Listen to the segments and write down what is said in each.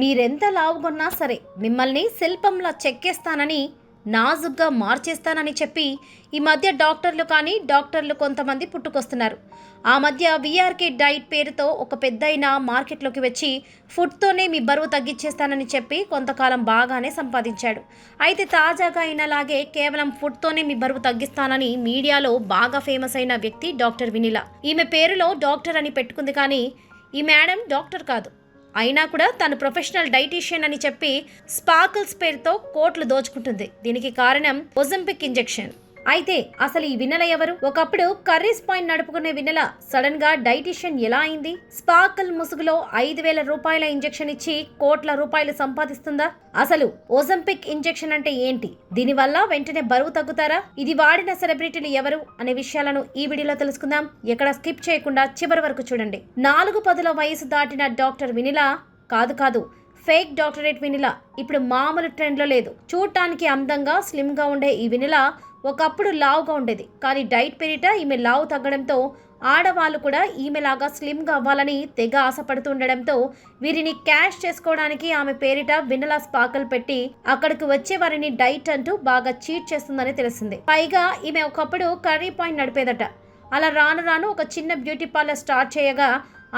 మీరెంత లావుగొన్నా సరే మిమ్మల్ని శిల్పంలా చెక్కేస్తానని నాజుగ్గా మార్చేస్తానని చెప్పి ఈ మధ్య డాక్టర్లు కానీ డాక్టర్లు కొంతమంది పుట్టుకొస్తున్నారు. ఆ మధ్య వీఆర్కే డైట్ పేరుతో ఒక పెద్దయిన మార్కెట్లోకి వచ్చి ఫుడ్తోనే మీ బరువు తగ్గించేస్తానని చెప్పి కొంతకాలం బాగానే సంపాదించాడు. అయితే తాజాగా అయినలాగే కేవలం ఫుడ్తోనే మీ బరువు తగ్గిస్తానని మీడియాలో బాగా ఫేమస్ అయిన వ్యక్తి డాక్టర్ వినిల. ఈమె పేరులో డాక్టర్ అని పెట్టుకుంది కానీ ఈ మేడం డాక్టర్ కాదు. అయినా కూడా తను ప్రొఫెషనల్ డైటీషియన్ అని చెప్పి స్పార్కిల్స్ పేరుతో కోట్లు దోచుకుంటుంది. దీనికి కారణం ఒజంపిక్ ఇంజెక్షన్. అయితే అసలు ఈ వినల ఎవరు? ఒకప్పుడు కర్రీస్ పాయింట్ నడుపుకునే వినల సడన్గా డైటీషియన్ ఎలా అయింది? స్పార్కిల్ ముసుగులో ఐదు వేల రూపాయల ఇంజెక్షన్ ఇచ్చి కోట్ల రూపాయలు సంపాదిస్తుందా? అసలు ఒజంపిక్ ఇంజెక్షన్ అంటే ఏంటి? దీనివల్ల వెంటనే బరువు తగ్గుతారా? ఇది వాడిన సెలబ్రిటీలు ఎవరు? అనే విషయాలను ఈ వీడియోలో తెలుసుకుందాం. ఎక్కడ స్కిప్ చేయకుండా చివరి వరకు చూడండి. నాలుగు పదుల వయసు దాటిన డాక్టర్ వినిలా కాదు కాదు ఫేక్ డాక్టరేట్ వినిలా ఇప్పుడు మామూలు ట్రెండ్లో లేదు. చూడటానికి అందంగా స్లిమ్గా ఉండే ఈ వినిలా ఒకప్పుడు లావుగా ఉండేది. కానీ డైట్ పేరిట ఈమె లావు తగ్గడంతో ఆడవాళ్ళు కూడా ఈమెలాగా స్లిమ్గా అవ్వాలని తెగ ఆశపడుతుండడంతో వీరిని క్యాష్ చేసుకోవడానికి ఆమె పేరిట వినలా స్పాకల్ పెట్టి అక్కడికి వచ్చే వారిని డైట్ అంటూ బాగా చీట్ చేస్తుందని తెలిసింది. పైగా ఈమె ఒకప్పుడు కర్రీ పాయింట్ నడిపేదట. అలా రాను రాను ఒక చిన్న బ్యూటీ పార్లర్ స్టార్ట్ చేయగా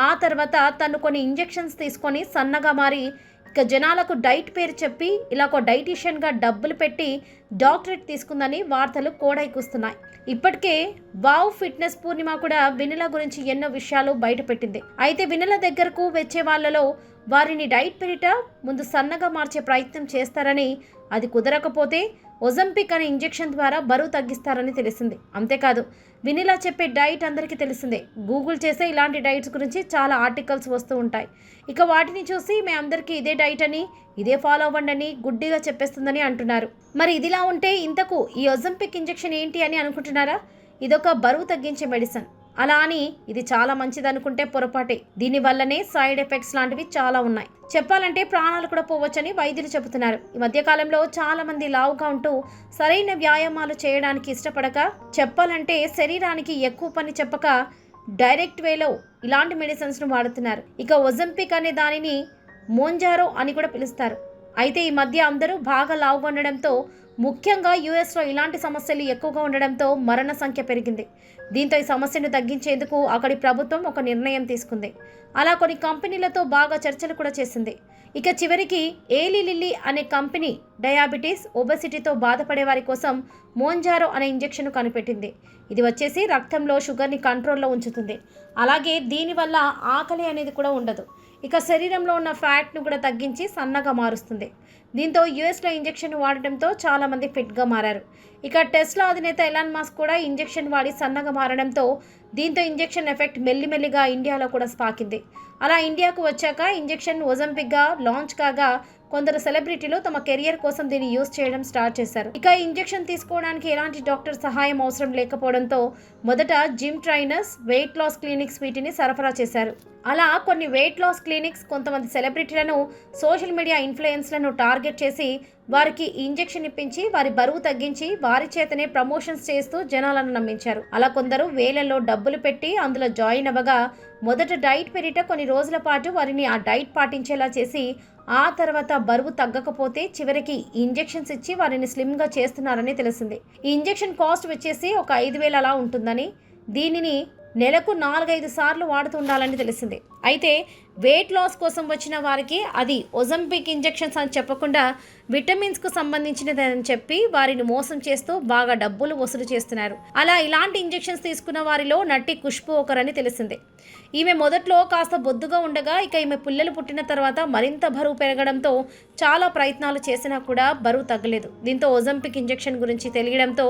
ఆ తర్వాత తను కొన్ని ఇంజెక్షన్స్ తీసుకొని సన్నగా మారి జనాలకు డైట్ పేరు చెప్పి ఇలా ఒక డైటీషియన్గా డబ్బులు పెట్టి డాక్టరేట్ తీసుకుందని వార్తలు కోడైకూస్తున్నాయి. ఇప్పటికే వావ్ ఫిట్నెస్ పూర్ణిమ కూడా వినిల గురించి ఎన్నో విషయాలు బయటపెట్టింది. అయితే వినిల దగ్గరకు వచ్చే వాళ్ళలో వారిని డైట్ పెరిట ముందు సన్నగా మార్చే ప్రయత్నం చేస్తారని అది కుదరకపోతే ఒజంపిక్ అనే ఇంజెక్షన్ ద్వారా బరువు తగ్గిస్తారని తెలిసింది. అంతేకాదు వినిలా చెప్పే డైట్ అందరికీ తెలిసిందే. గూగుల్ చేసే ఇలాంటి డైట్స్ గురించి చాలా ఆర్టికల్స్ వస్తూ ఉంటాయి. ఇక వాటిని చూసి మేము అందరికీ ఇదే డైట్ అని ఇదే ఫాలో అవ్వండి అని గుడ్డిగా చెప్పేస్తుందని అంటున్నారు. మరి ఇదిలా ఉంటే ఇంతకు ఈ ఒజంపిక్ ఇంజెక్షన్ ఏంటి అని అనుకుంటున్నారా? ఇదొక బరువు తగ్గించే మెడిసిన్. అలా అని ఇది చాలా మంచిది అనుకుంటే పొరపాటే. దీనివల్లనే సైడ్ ఎఫెక్ట్స్ లాంటివి చాలా ఉన్నాయి. చెప్పాలంటే ప్రాణాలు కూడా పోవచ్చని వైద్యులు చెబుతున్నారు. ఈ మధ్యకాలంలో చాలామంది చాలా మంది లావుగా ఉంటూ సరైన వ్యాయామాలు చేయడానికి ఇష్టపడక చెప్పాలంటే శరీరానికి ఎక్కువ పని చెప్పక డైరెక్ట్ వేలో ఇలాంటి మెడిసిన్స్ను వాడుతున్నారు. ఇక ఒజంపిక్ అనే దానిని మోంజారో అని కూడా పిలుస్తారు. అయితే ఈ మధ్య అందరూ బాగా లావుగా ఉండడంతో ముఖ్యంగా యుఎస్లో ఇలాంటి సమస్యలు ఎక్కువగా ఉండడంతో మరణ సంఖ్య పెరిగింది. దీంతో ఈ సమస్యను తగ్గించేందుకు అక్కడి ప్రభుత్వం ఒక నిర్ణయం తీసుకుంది. అలా కొన్ని కంపెనీలతో బాగా చర్చలు కూడా చేసింది. ఇక చివరికి ఏలి లిల్లీ అనే కంపెనీ డయాబెటీస్ ఒబెసిటీతో బాధపడే వారి కోసం మోంజారో అనే ఇంజెక్షన్ కనిపెట్టింది. ఇది వచ్చేసి రక్తంలో షుగర్ని కంట్రోల్లో ఉంచుతుంది. అలాగే దీనివల్ల ఆకలి అనేది కూడా ఉండదు. ఇక శరీరంలో ఉన్న ఫ్యాట్ను కూడా తగ్గించి సన్నగా మారుస్తుంది. దీంతో యుఎస్లో ఇంజెక్షన్ వాడటంతో చాలామంది ఫిట్గా మారారు. ఇక టెస్లా అధినేత ఎలాన్ మాస్క్ కూడా ఇంజెక్షన్ వాడి సన్నగా మారడంతో దీంతో ఇంజెక్షన్ ఎఫెక్ట్ మెల్లిమెల్లిగా ఇండియాలో కూడా స్పాకింది. అలా ఇండియాకు వచ్చాక ఇంజెక్షన్ ఒజంపిక్గా లాంచ్ కాగా కొందరు సెలబ్రిటీలు తమ కెరియర్ కోసం దీన్ని యూజ్ చేయడం స్టార్ట్ చేశారు. ఇక ఇంజెక్షన్ తీసుకోవడానికి ఎలాంటి డాక్టర్ సహాయం అవసరం లేకపోవడంతో మొదట gym trainers weight loss clinics వీటిని సరఫరా చేశారు. అలా కొన్ని వెయిట్ లాస్ క్లినిక్స్ కొంతమంది సెలబ్రిటీలను సోషల్ మీడియా ఇన్ఫ్లుయెన్స్లను టార్గెట్ చేసి వారికి ఇంజెక్షన్ ఇప్పించి వారి బరువు తగ్గించి వారి చేతనే ప్రమోషన్స్ చేస్తూ జనాలను నమ్మించారు. అలా కొందరు వేలలో డబ్బులు పెట్టి అందులో జాయిన్ అవ్వగా మొదట డైట్ పెరిట కొన్ని రోజుల పాటు వారిని ఆ డైట్ పాటించేలా చేసి ఆ తర్వాత బరువు తగ్గకపోతే చివరికి ఇంజెక్షన్స్ ఇచ్చి వారిని స్లిమ్గా చేస్తున్నారని తెలిసింది. ఈ ఇంజెక్షన్ కాస్ట్ వచ్చేసి ఒక ఐదు వేలు అలా ఉంటుందని దీనిని నెలకు నాలుగైదు సార్లు వాడుతుండాలని తెలిసింది. అయితే వెయిట్ లాస్ కోసం వచ్చిన వారికి అది ఒజంపిక్ ఇంజెక్షన్స్ అని చెప్పకుండా విటమిన్స్కు సంబంధించినదని చెప్పి వారిని మోసం చేస్తూ బాగా డబ్బులు వసూలు చేస్తున్నారు. అలా ఇలాంటి ఇంజెక్షన్స్ తీసుకున్న వారిలో నట్టి ఖుష్బు ఒకరని తెలిసింది. ఈమె మొదట్లో కాస్త బొద్దుగా ఉండగా ఇక ఈమె పిల్లలు పుట్టిన తర్వాత మరింత బరువు పెరగడంతో చాలా ప్రయత్నాలు చేసినా కూడా బరువు తగ్గలేదు. దీంతో ఒజంపిక్ ఇంజెక్షన్ గురించి తెలియడంతో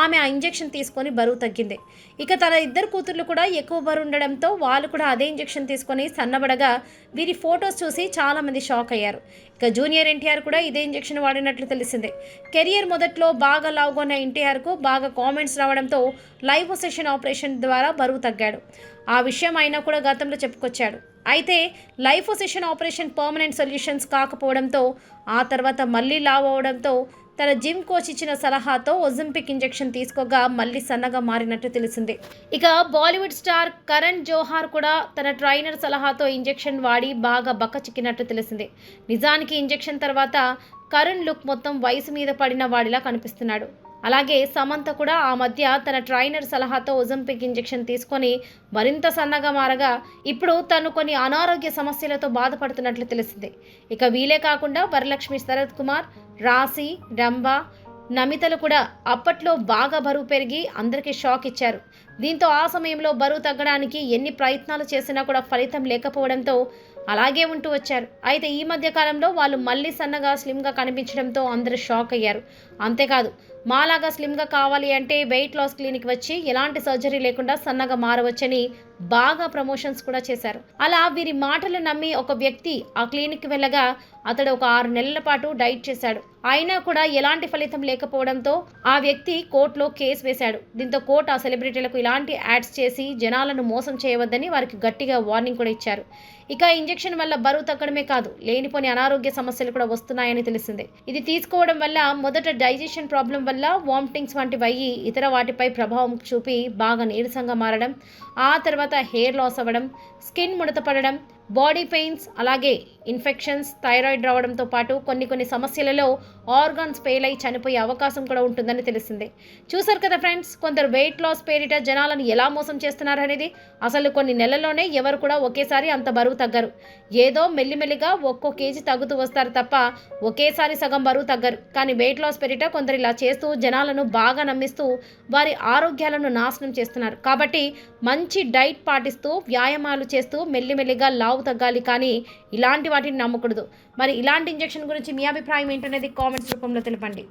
ఆమె ఆ ఇంజెక్షన్ తీసుకొని బరువు తగ్గింది. ఇక తన ఇద్దరు కూతుర్లు కూడా ఎక్కువ బరువు ఉండడంతో వాళ్ళు కూడా అదే ఇంజెక్షన్ తీసుకొని సన్నబడగా వీరి ఫొటోస్ చూసి చాలామంది షాక్ అయ్యారు. ఇక జూనియర్ ఎన్టీఆర్ కూడా ఇదే ఇంజెక్షన్ వాడినట్లు తెలిసింది. కెరియర్ మొదట్లో బాగా లావుగొన్న ఎన్టీఆర్కు బాగా కామెంట్స్ రావడంతో లైవ్ సెషన్ ఆపరేషన్ ద్వారా బరువు తగ్గాడు. ఆ విషయం అయినా కూడా గతంలో చెప్పుకొచ్చాడు. అయితే liposuction operation permanent solutions కాకపోవడంతో ఆ తర్వాత మళ్ళీ లావ్ అవడంతో తన జిమ్ కోచ్ ఇచ్చిన సలహాతో ఒజింపిక్ ఇంజెక్షన్ తీసుకోగా మళ్ళీ సన్నగా మారినట్టు తెలిసింది. ఇక బాలీవుడ్ స్టార్ కరణ్ జోహార్ కూడా తన ట్రైనర్ సలహాతో ఇంజెక్షన్ వాడి బాగా బక్క చిక్కినట్టు తెలిసింది. నిజానికి ఇంజెక్షన్ తర్వాత కరణ్ లుక్ మొత్తం వయసు మీద పడిన వాడిలా కనిపిస్తున్నాడు. అలాగే సమంత కూడా ఆ మధ్య తన ట్రైనర్ సలహాతో ఒజంపిక్ ఇంజెక్షన్ తీసుకొని మరింత సన్నగా మారగా ఇప్పుడు తను కొన్ని అనారోగ్య సమస్యలతో బాధపడుతున్నట్లు తెలిసింది. ఇక వీలే కాకుండా వరలక్ష్మి శరత్ కుమార్ రాశి రంభ నమితలు కూడా అప్పట్లో బాగా బరువు పెరిగి అందరికీ షాక్ ఇచ్చారు. దీంతో ఆ సమయంలో బరువు తగ్గడానికి ఎన్ని ప్రయత్నాలు చేసినా కూడా ఫలితం లేకపోవడంతో అలాగే ఉంటూ వచ్చారు. అయితే ఈ మధ్య కాలంలో వాళ్ళు మళ్ళీ సన్నగా స్లిమ్గా కనిపించడంతో అందరూ షాక్ అయ్యారు. అంతేకాదు మాలాగా స్లిమ్గా కావాలి అంటే వెయిట్ లాస్ క్లినిక్ వచ్చి ఎలాంటి సర్జరీ లేకుండా సన్నగా మారవచ్చని బాగా ప్రమోషన్స్ కూడా చేశారు. అలా వీరి మాటలు నమ్మి ఒక వ్యక్తి ఆ క్లినిక్ వెళ్ళగా అతడు ఒక ఆరు నెలల పాటు డైట్ చేశాడు. అయినా కూడా ఎలాంటి ఫలితం లేకపోవడంతో ఆ వ్యక్తి కోర్టులో కేసు వేశాడు. దీంతో కోర్టు ఆ సెలబ్రిటీలకు ఇలాంటి యాడ్స్ చేసి జనాలను మోసం చేయవద్దని వారికి గట్టిగా వార్నింగ్ కూడా ఇచ్చారు. ఇక ఇంజెక్షన్ వల్ల బరువు తగ్గడమే కాదు లేనిపోని అనారోగ్య సమస్యలు కూడా వస్తున్నాయని తెలిసింది. ఇది తీసుకోవడం వల్ల మొదట డైజెషన్ ప్రాబ్లం వల్ల వామిటింగ్స్ వంటివి అయ్యి ఇతర వాటిపై ప్రభావం చూపి బాగా నీరసంగా మారడం ఆ తర్వాత హెయిర్ లాస్ అవ్వడం స్కిన్ ముడతపడడం బాడీ పెయిన్స్ అలాగే ఇన్ఫెక్షన్స్ థైరాయిడ్ రావడంతో పాటు కొన్ని కొన్ని సమస్యలలో ఆర్గాన్స్ ఫెయిల్ అయి చనిపోయే అవకాశం కూడా ఉంటుందని తెలిసింది. చూసారు కదా ఫ్రెండ్స్ కొందరు వెయిట్ లాస్ పేరిట జనాలను ఎలా మోసం చేస్తున్నారు అనేది? అసలు కొన్ని నెలల్లోనే ఎవరు కూడా ఒకేసారి అంత బరువు తగ్గరు. ఏదో మెల్లిమెల్లిగా ఒక్కో కేజీ తగ్గుతూ వస్తారు తప్ప ఒకేసారి సగం బరువు తగ్గరు. కానీ వెయిట్ లాస్ పేరిట కొందరు ఇలా చేస్తూ జనాలను బాగా నమ్మిస్తూ వారి ఆరోగ్యాలను నాశనం చేస్తున్నారు. కాబట్టి మంచి డైట్ పాటిస్తూ వ్యాయామాలు చేస్తూ మెల్లిమెల్లిగా లావు తగ్గాలి. కానీ ఇలాంటి వాటిని నమ్మకూడదు. మరి ఇలాంటి ఇంజెక్షన్ గురించి మీ అభిప్రాయం ఏంటనేది కామెంట్స్ రూపంలో తెలపండి.